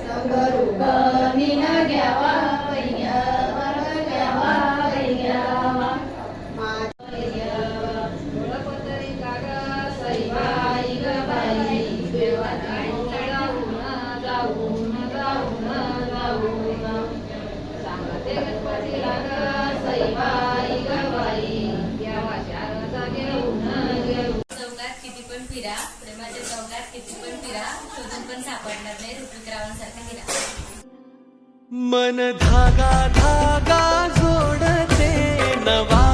Sambarupa Mina हिरा प्रेमाच्या चौकात किती पण फिरा. शोधून पण सापडणार नाही. ऋतिकरावांसारखा हिरा मन धागा धागा जोडते नवा.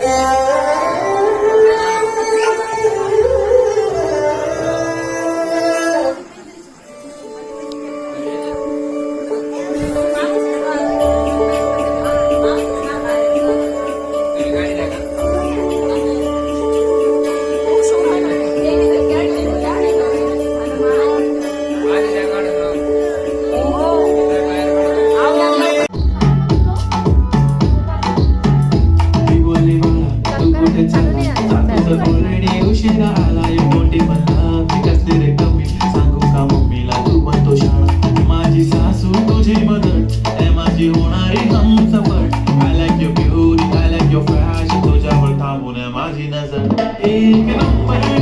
Yeah. होणारी हम सफर I like your beauty I like your fashion तुझ्यावर थांबून माझी नजर. एक नंबर.